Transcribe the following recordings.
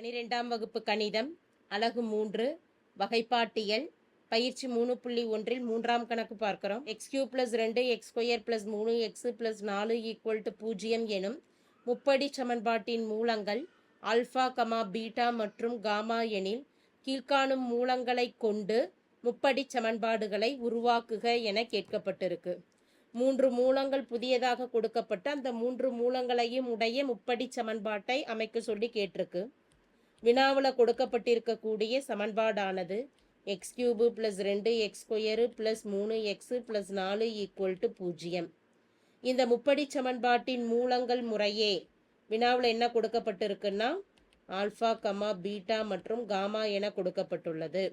பனிரெண்டாம் வகுப்பு கணிதம் அலகு மூன்று வகைப்பாட்டியல் பயிற்சி மூணு புள்ளி ஒன்றில் மூன்றாம் கணக்கு பார்க்கிறோம். எக்ஸ் கியூ பிளஸ் ரெண்டு எக்ஸ் ஸ்கொயர் பிளஸ் மூணு எக்ஸ் பிளஸ் நாலு ஈக்குவல் டு பூஜ்ஜியம் எனும் முப்படி சமன்பாட்டின் மூலங்கள் ஆல்ஃபா கமா பீட்டா மற்றும் காமா எனில் கீழ்காணும் மூலங்களைக் கொண்டு முப்படி சமன்பாடுகளை உருவாக்குக என கேட்கப்பட்டிருக்கு. மூன்று மூலங்கள் புதியதாக கொடுக்கப்பட்டு அந்த மூன்று மூலங்களையும் உடைய முப்படி சமன்பாட்டை அமைக்க சொல்லி கேட்டிருக்கு. வினாவில் கொடுக்கப்பட்டிருக்கக்கூடிய சமன்பாடானது எக்ஸ் கியூபு ப்ளஸ் ரெண்டு எக்ஸ் ஸ்கொயரு ப்ளஸ் மூணு எக்ஸு ப்ளஸ் நாலு ஈக்குவல் டு பூஜ்ஜியம். இந்த முப்படி சமன்பாட்டின் மூலங்கள் முறையே வினாவில் என்ன கொடுக்கப்பட்டிருக்குன்னா ஆல்ஃபா கமா பீட்டா மற்றும் காமா என கொடுக்கப்பட்டுள்ளது.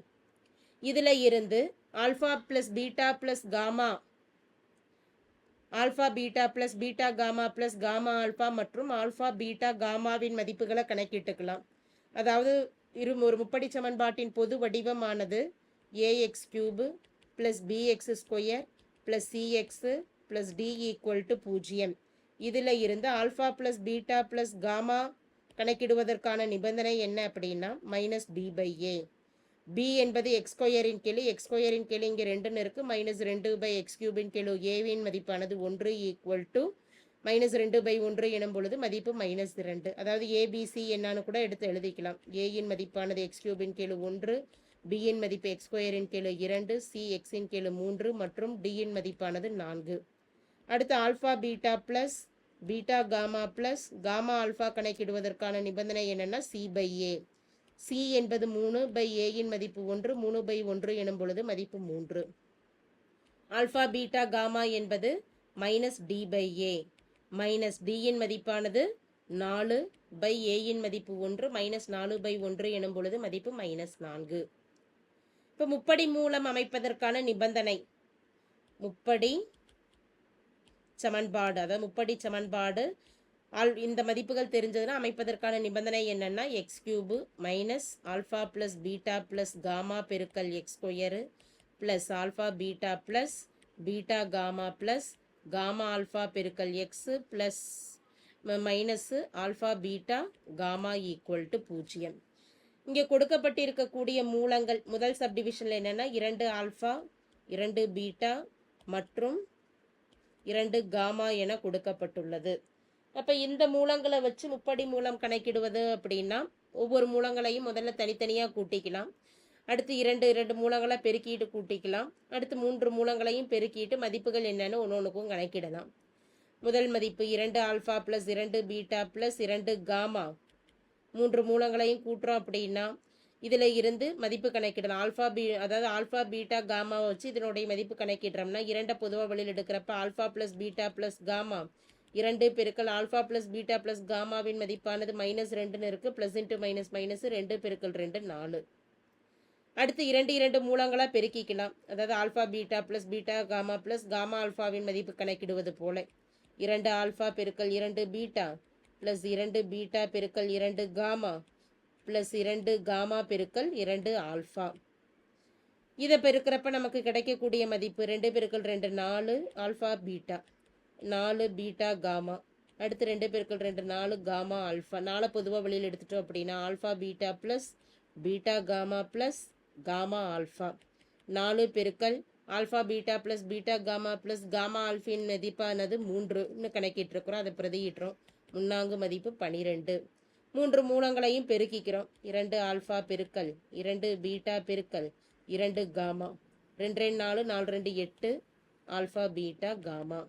இதில் இருந்து alpha plus beta plus gamma alpha beta plus beta gamma plus gamma alpha மற்றும் ஆல்ஃபா பீட்டா காமாவின் மதிப்புகளை கணக்கிட்டுக்கலாம். அதாவது இரு ஒரு முப்படி சமன்பாட்டின் பொது வடிவமானது a x cube plus b x square plus c x plus d equal to பூஜ்ஜியம். இதில் இருந்து alpha plus beta plus gamma கணக்கிடுவதற்கான நிபந்தனை என்ன அப்படின்னா minus b by a b என்பது எக்ஸ்கொயரின் ஸ்கொயரின் எக்ஸ்கொயரின் எக்ஸ் இங்கே ரெண்டுன்னு இருக்குது மைனஸ் ரெண்டு பை எக்ஸ் கியூபின் கீழ் ஏவின் மதிப்பானது ஒன்று ஈக்குவல் டு மைனஸ் ரெண்டு பை ஒன்று எனும் பொழுது மதிப்பு மைனஸ் ரெண்டு அதாவது ஏபிசி என்னான்னு கூட எடுத்து எழுதிக்கலாம். ஏயின் மதிப்பானது எக்ஸ் கியூபின் கீழ் ஒன்று பியின் மதிப்பு எக்ஸ் ஸ்கொயரின் கீழ் இரண்டு சி எக்ஸின் கீழ் மூன்று மற்றும் டியின் மதிப்பானது நான்கு. அடுத்து alpha beta plus beta gamma plus gamma alpha கணக்கிடுவதற்கான நிபந்தனை என்னென்னா சி பை ஏ சி என்பது மூணு பை ஏயின் மதிப்பு ஒன்று மூணு பை ஒன்று எனும் பொழுது மதிப்பு மூன்று. ஆல்ஃபா பீட்டா காமா என்பது minus d by a minus பியின் மதிப்பானது நாலு பை ஏயின் மதிப்பு ஒன்று மைனஸ் நாலு பை ஒன்று எனும் பொழுது மதிப்பு மைனஸ் நான்கு. இப்போ முப்படி மூலம் அமைப்பதற்கான நிபந்தனை. முப்படி சமன்பாடு அதாவது முப்படி சமன்பாடு ஆல் இந்த மதிப்புகள் தெரிஞ்சதுன்னா அமைப்பதற்கான நிபந்தனை என்னென்னா x cube minus alpha plus beta plus gamma பெருக்கல் x square plus alpha beta plus beta gamma plus gamma alpha பெருக்கல் x plus minus alpha beta gamma equal to பூஜ்ஜியம். இங்கே கொடுக்கப்பட்டிருக்கக்கூடிய மூலங்கள் முதல் சப்டிவிஷனில் என்னென்னா இரண்டு ஆல்ஃபா இரண்டு பீட்டா மற்றும் இரண்டு காமா என கொடுக்கப்பட்டுள்ளது. அப்போ இந்த மூலங்களை வச்சு முப்படி மூலம் கணக்கிடுவது அப்படின்னா ஒவ்வொரு மூலங்களையும் முதல்ல தனித்தனியாக கூட்டிக்கலாம். அடுத்து இரண்டு இரண்டு மூலங்களை பெருக்கிட்டு கூட்டிக்கலாம். அடுத்து மூன்று மூலங்களையும் பெருக்கிட்டு மதிப்புகள் என்னென்னு ஒன்று ஒன்றுக்கும் கணக்கிடலாம். முதல் மதிப்பு இரண்டு ஆல்ஃபா ப்ளஸ் இரண்டு பீட்டா ப்ளஸ் இரண்டு காமா. மூன்று மூலங்களையும் கூட்டுறோம் அப்படின்னா இதில் இருந்து மதிப்பு கணக்கிடலாம். ஆல்ஃபா பீ அதாவது ஆல்ஃபா பீட்டா காமாவை வச்சு இதனுடைய மதிப்பு கணக்கிடுறோம்னா இரண்டை பொதுவாக வெளியில் எடுக்கிறப்ப alpha plus beta plus gamma. இரண்டு பெருக்கல் ஆல்ஃபா ப்ளஸ் பீட்டா ப்ளஸ் காமாவின் மதிப்பானது மைனஸ் ரெண்டுன்னு இருக்குது ப்ளஸ் இன்ட்டு மைனஸ் மைனஸ் ரெண்டு பெருக்கல் ரெண்டு நாலு. அடுத்து இரண்டு இரண்டு மூலங்களாக பெருக்கிக்கலாம். அதாவது alpha beta plus beta gamma plus gamma ஆல்ஃபாவின் மதிப்பு கணக்கிடுவது போல. இரண்டு ஆல்ஃபா பெருக்கல் இரண்டு பீட்டா ப்ளஸ் இரண்டு பீட்டா பெருக்கல் இரண்டு காமா ப்ளஸ் இரண்டு காமா பெருக்கல் இரண்டு ஆல்ஃபா இதை பெருக்கிறப்ப நமக்கு கிடைக்கக்கூடிய மதிப்பு ரெண்டு பெருக்கல் ரெண்டு நாலு ஆல்ஃபா பீட்டா நாலு பீட்டா காமா அடுத்து ரெண்டு பெருக்கள் ரெண்டு நாலு காமா ஆல்ஃபா நாலு பொதுவாக வெளியில் எடுத்துட்டோம் அப்படின்னா alpha beta plus beta gamma plus gamma alpha. நாலு பெருக்கல் alpha beta plus beta gamma plus gamma Alphin மதிப்பானது மூன்றுன்னு கணக்கிட்டுருக்குறோம். அதை பிரதியிட்டுறோம். முன்னாங்கு மதிப்பு பனிரெண்டு. மூன்று மூலங்களையும் பெருக்கிக்கிறோம். இரண்டு ஆல்ஃபா பெருக்கல் இரண்டு பீட்டா பெருக்கல் இரண்டு காமா. ரெண்டு ரெண்டு நாலு நாலு ரெண்டு எட்டு ஆல்ஃபா பீட்டா காமா.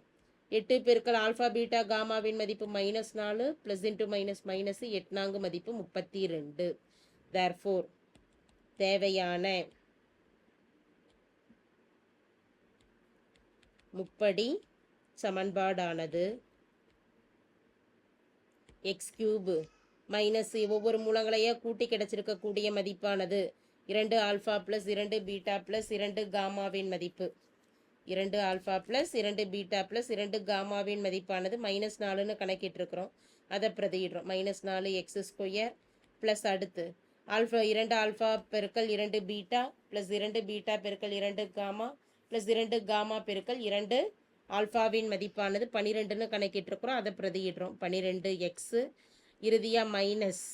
எட்டு பெருக்கல் ஆல்ஃபா பீட்டா காமாவின் மதிப்பு மைனஸ் நாலு ப்ளஸ் இன்ட்டு மைனஸ் மைனஸ் எட்நான்கு மதிப்பு முப்பத்தி ரெண்டு. தேர் ஃபோர் தேவையான முப்படி சமன்பாடானது. எக்ஸ் கியூபு மைனஸ் ஒவ்வொரு மூலங்களையே கூட்டி கிடைச்சிருக்கக்கூடிய மதிப்பானது. இரண்டு ஆல்ஃபா ப்ளஸ் இரண்டு பீட்டா ப்ளஸ் இரண்டு காமாவின் மதிப்பு. இரண்டு ஆல்ஃபா ப்ளஸ் இரண்டு பீட்டா ப்ளஸ் இரண்டு காமாவின் மதிப்பானது மைனஸ் நாலுன்னு கணக்கிட்டு இருக்கிறோம் அதை பிரதியிடுறோம். மைனஸ் நாலு எக்ஸ் ஸ்கொயர் ப்ளஸ் அடுத்து ஆல்ஃபா இரண்டு ஆல்ஃபா பெருக்கல் இரண்டு பீட்டா ப்ளஸ் இரண்டு பீட்டா பெருக்கல் இரண்டு காமா ப்ளஸ் இரண்டு காமா பெருக்கல் இரண்டு ஆல்ஃபாவின் மதிப்பானது பன்னிரெண்டுன்னு கணக்கிட்டுருக்குறோம். அதை பிரதியிடுறோம். பன்னிரெண்டு எக்ஸு இறுதியாக மைனஸ்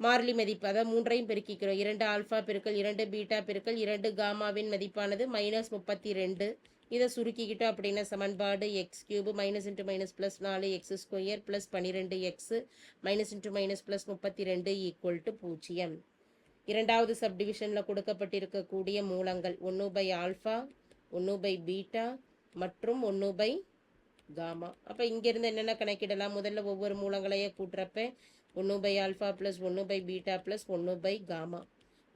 மாறிலி மதிப்பு அதாவது மூன்றையும் பெருக்கிக்கிறோம். இரண்டு ஆல்ஃபா பெருக்கல் இரண்டு பீட்டா பெருக்கல் இரண்டு காமாவின் மதிப்பானது மைனஸ் முப்பத்தி ரெண்டு. இதை சுருக்கிக்கிட்டோம் அப்படின்னா சமன்பாடு x cube minus into minus plus நாலு எக்ஸ் ஸ்கொயர் ப்ளஸ் பன்னிரெண்டு x minus into minus plus முப்பத்தி ரெண்டு ஈக்குவல் டு பூஜ்ஜியம். இரண்டாவது சப்டிவிஷனில் கொடுக்கப்பட்டிருக்கக்கூடிய மூலங்கள் ஒன்று பை ஆல்ஃபா ஒன்று பை பீட்டா மற்றும் ஒன்று பை காமா அப்போ இங்கேருந்து என்னென்ன கணக்கிடலாம்? முதல்ல ஒவ்வொரு மூலங்களையே கூட்டுறப்ப ஒன்று பை ஆல்ஃபா ப்ளஸ் ஒன்று பை பீட்டா ப்ளஸ் ஒன்று பை காமா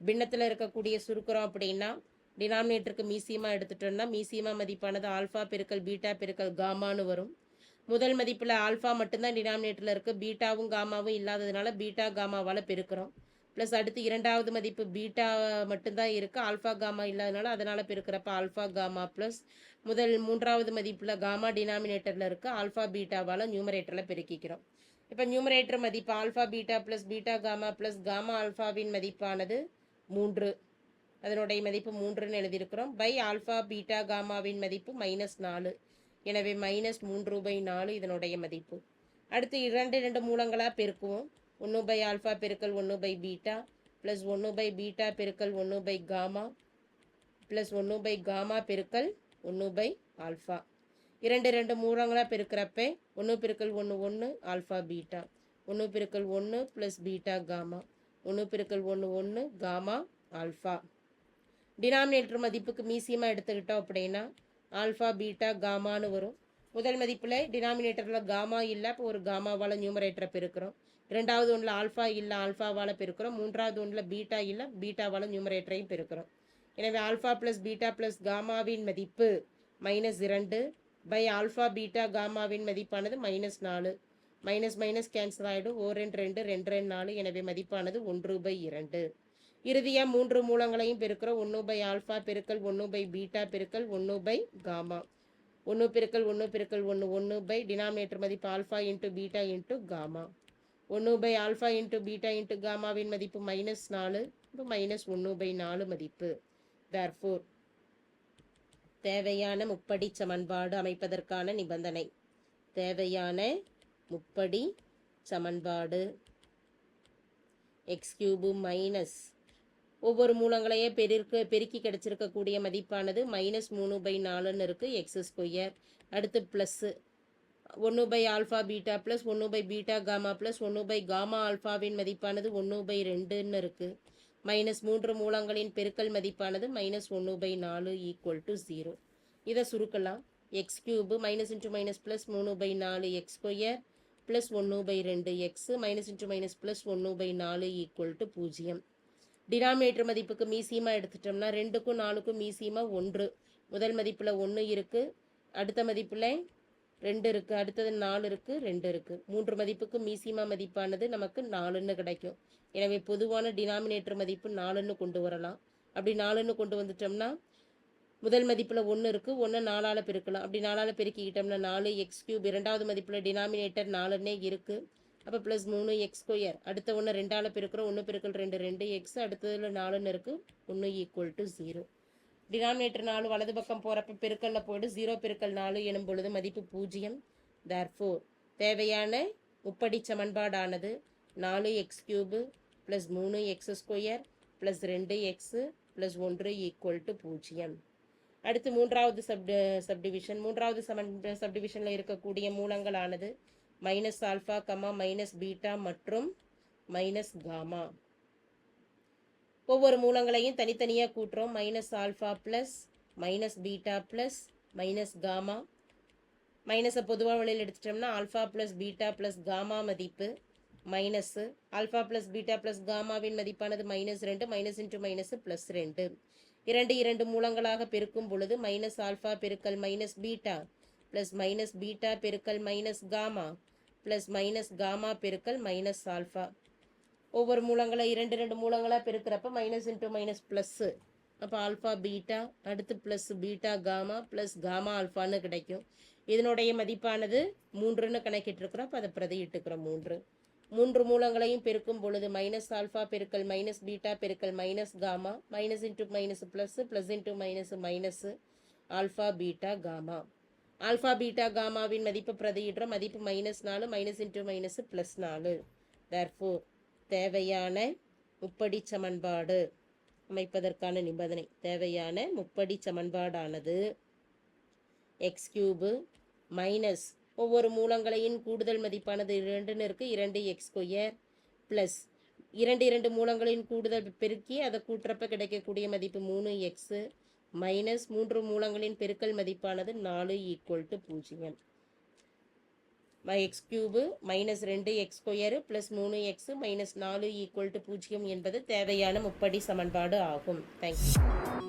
பின்னத்தில் இருக்கக்கூடிய சுருக்கிறோம் அப்படின்னா டினாமினேட்டருக்கு மீசியமாக எடுத்துட்டோம்னா மீசியமாக மதிப்பானது ஆல்ஃபா பெருக்கல் பீட்டா பெருக்கல் காமான்னு வரும். முதல் மதிப்பில் ஆல்ஃபா மட்டும்தான் டினாமினேட்டரில் இருக்குது பீட்டாவும் காமாவும் இல்லாததுனால பீட்டா காமாவால் பெருக்கிறோம். ப்ளஸ் அடுத்து இரண்டாவது மதிப்பு பீட்டா மட்டும்தான் இருக்குது ஆல்ஃபா காமா இல்லாதனால அதனால் பெருக்கிறப்ப ஆல்ஃபா காமா ப்ளஸ் முதல் மூன்றாவது மதிப்பில் காமா டினாமினேட்டரில் இருக்குது ஆல்ஃபா பீட்டாவால் நியூமரேட்டரில் பெருக்கிக்கிறோம். இப்போ நியூமரேட்டர் மதிப்பு alpha beta plus beta gamma plus gamma ஆல்ஃபாவின் மதிப்பானது மூன்று. அதனுடைய மதிப்பு மூன்றுன்னு எழுதியிருக்கிறோம். பை ஆல்ஃபா பீட்டா காமாவின் மதிப்பு மைனஸ் நாலு. எனவே மைனஸ் மூன்று பை நாலு இதனுடைய மதிப்பு. அடுத்து இரண்டு இரண்டு மூலங்களாக பெருக்குவோம். ஒன்று பை ஆல்ஃபா பெருக்கல் ஒன்று பை பீட்டா ப்ளஸ் ஒன்று பை பீட்டா பெருக்கல் ஒன்று பை காமா ப்ளஸ் ஒன்று பை காமா பெருக்கல் ஒன்று பை ஆல்ஃபா. இரண்டு ரெண்டு மூலங்களாக பெருக்கிறப்ப ஒன்று பெருக்கல் ஒன்று ஒன்று ஆல்ஃபா பீட்டா ஒன்று பெருக்கல் ஒன்று ப்ளஸ் பீட்டா காமா ஒன்று பெருக்கல் ஒன்று ஒன்று காமா ஆல்ஃபா. டினாமினேட்டர் மதிப்புக்கு மீசியமாக எடுத்துக்கிட்டோம் அப்படின்னா ஆல்ஃபா பீட்டா காமான்னு வரும். முதல் மதிப்பில் டினாமினேட்டரில் காமா இல்லை இப்போ ஒரு காமாவால் நியூமரேட்டரை பெருக்கிறோம். ரெண்டாவது ஒன்றில் ஆல்ஃபா இல்லை ஆல்ஃபாவால் பெருக்கிறோம். மூன்றாவது ஒன்றில் பீட்டா இல்லை பீட்டாவால் நியூமரேட்டரையும் பெருக்கிறோம். எனவே ஆல்ஃபா ப்ளஸ் பீட்டா ப்ளஸ் காமாவின் மதிப்பு மைனஸ் இரண்டு பை ஆல்ஃபா பீட்டா காமாவின் மதிப்பானது மைனஸ் நாலு. மைனஸ் மைனஸ் கேன்சல் ஆகிடும் ஓ ரெண்டு ரெண்டு ரெண்டு ரெண்டு நாலு. எனவே மதிப்பானது ஒன்று பை இரண்டு. இறுதியாக மூன்று மூலங்களையும் பெருக்கிறோம் ஒன்று பை ஆல்ஃபா பெருக்கல் ஒன்று பை பீட்டா பெருக்கல் ஒன்று பை காமா. ஒன்று பெருக்கல் ஒன்று பெருக்கல் ஒன்று ஒன்று பை டினாமினேட்டர் மதிப்பு alpha into beta into gamma. ஒன்று by alpha into beta into காமாவின் மதிப்பு மைனஸ் நாலு இப்போ மைனஸ் ஒன்று பை நாலு மதிப்பு. தேர்ஃபோர் தேவையான முப்படி சமன்பாடு அமைப்பதற்கான நிபந்தனை. தேவையான முப்படி சமன்பாடு. எக்ஸ் கியூபு மைனஸ் ஒவ்வொரு மூலங்களையே பெருக்க பெருக்கி கிடச்சிருக்கக்கூடிய மதிப்பானது மைனஸ் மூணு பை நாலுன்னு இருக்குது எக்ஸ் ஸ்கொயர் அடுத்து ப்ளஸ்ஸு ஒன்று பை ஆல்ஃபா பீட்டா ப்ளஸ் ஒன்று பை பீட்டா காமா ப்ளஸ் ஒன்று பை காமா ஆல்ஃபாவின் மதிப்பானது ஒன்று பை ரெண்டுன்னு இருக்குது மைனஸ் மூன்று மூலங்களின் பெருக்கல் மதிப்பானது மைனஸ் ஒன்று பை நாலு ஈக்குவல் டு ஜீரோ இதை சுருக்கலாம். X cube minus into minus plus மூணு பை நாலு எக்ஸ் ஸ்கொயர் ப்ளஸ் ஒன்று பை ரெண்டு x minus into minus plus ஒன்று பை நாலு ஈக்குவல் டு பூஜ்ஜியம். டினாமினேட்டர் மதிப்புக்கு மீசியமாக எடுத்துட்டோம்னா ரெண்டுக்கும் நாலுக்கும் மீசியமாக ஒன்று. முதல் மதிப்பில் ஒன்று இருக்குது அடுத்த மதிப்பில் ரெண்டு இருக்குது அடுத்தது நாலு இருக்குது ரெண்டு இருக்குது மூன்று மதிப்புக்கு மீசிமா மதிப்பானது நமக்கு நாலுன்னு கிடைக்கும். எனவே பொதுவான டினாமினேட்டர் மதிப்பு நாலுன்னு கொண்டு வரலாம். அப்படி நாலுன்னு கொண்டு வந்துட்டோம்னா முதல் மதிப்பில் ஒன்று இருக்குது ஒன்று நாலால் பெருக்கலாம். அப்படி நாலால் பெருக்கிக்கிட்டோம்னா நாலு எக்ஸ் கியூப் இரண்டாவது மதிப்பில் டினாமினேட்டர் நாலுன்னே இருக்குது அப்போ ப்ளஸ் மூணு எக்ஸ் ஸ்கொயர் அடுத்த ஒன்று ரெண்டால் பெருக்கிறோம் ஒன்று பெருக்கல் ரெண்டு ரெண்டு எக்ஸ் அடுத்ததில் நாலுன்னு இருக்குது ஒன்று ஈக்குவல் டு ஜீரோ டினாமினேட்டர் நாலு வலது பக்கம் போகிறப்ப பெருக்கல்ல போய்ட்டு ஜீரோ பெருக்கல் நாலு எனும் பொழுது மதிப்பு பூஜ்ஜியம். தேர்ஃபோர் தேவையான முப்படி சமன்பாடானது நாலு எக்ஸ் கியூபு ப்ளஸ் மூணு எக்ஸ் ஸ்கொயர் ப்ளஸ் ரெண்டு எக்ஸு ப்ளஸ் ஒன்று ஈக்குவல் டு பூஜ்ஜியம். அடுத்து மூன்றாவது சப் சப்டிவிஷன் மூன்றாவது சமன் சப்டிவிஷனில் இருக்கக்கூடிய மூலங்களானது minus alpha comma minus beta மற்றும் மைனஸ் காமா ஒவ்வொரு மூலங்களையும் தனித்தனியாக கூட்டுறோம். Minus alpha plus minus beta plus minus gamma மைனஸை பொதுவாக வழியில் எடுத்துட்டோம்னா alpha plus beta plus gamma மதிப்பு minus alpha plus beta plus காமாவின் மதிப்பானது மைனஸ் ரெண்டு மைனஸ் இன்ட்டு மைனஸ் ப்ளஸ் ரெண்டு. இரண்டு இரண்டு மூலங்களாக பெருக்கும் பொழுது மைனஸ் ஆல்ஃபா பெருக்கல் minus beta plus minus beta பெருக்கல் minus gamma plus minus gamma பெருக்கல் மைனஸ் ஆல்ஃபா ஒவ்வொரு மூலங்களை இரண்டு ரெண்டு மூலங்களாக பெருக்கிறப்ப மைனஸ் இன்ட்டு மைனஸ் ப்ளஸ்ஸு அப்போ ஆல்ஃபா பீட்டா அடுத்து plus beta gamma plus gamma ஆல்ஃபான்னு கிடைக்கும். இதனுடைய மதிப்பானது மூன்றுன்னு கணக்கிட்டுருக்குறோம். அப்போ அதை பிரதியிட்டுக்கிறோம் மூன்று. மூன்று மூலங்களையும் பெருக்கும் பொழுது மைனஸ் ஆல்ஃபா பெருக்கல் மைனஸ் பீட்டா பெருக்கல் minus gamma minus into minus plus plus into minus minus alpha beta gamma alpha beta காமாவின் மதிப்பு பிரதியிடுறோம் மதிப்பு மைனஸ் நாலு மைனஸ் இன்ட்டு மைனஸ் ப்ளஸ் நாலு. தேர்ஃபோர் தேவையான முப்படி சமன்பாடு அமைப்பதற்கான நிபந்தனை. தேவையான முப்படி சமன்பாடானது எக்ஸ் கியூபு மைனஸ் ஒவ்வொரு மூலங்களையும் கூடுதல் மதிப்பானது இரண்டுன்னு இருக்குது இரண்டு எக்ஸ் ஸ்கொயர் ப்ளஸ் இரண்டு இரண்டு மூலங்களின் கூடுதல் பெருக்கி அதை கூட்டுறப்ப கிடைக்கக்கூடிய மதிப்பு மூணு எக்ஸு மைனஸ் மூன்று மூலங்களின் பெருக்கல் மதிப்பானது நாலு ஈக்குவல் டு பூஜ்ஜியம். எக்ஸ் கியூபு மைனஸ் ரெண்டு எக்ஸ் ஸ்கொயரு ப்ளஸ் மூணு எக்ஸு மைனஸ் நாலு ஈக்குவல் டு பூஜ்ஜியம் என்பது தேவையான முப்படி சமன்பாடு ஆகும். தேங்க்யூ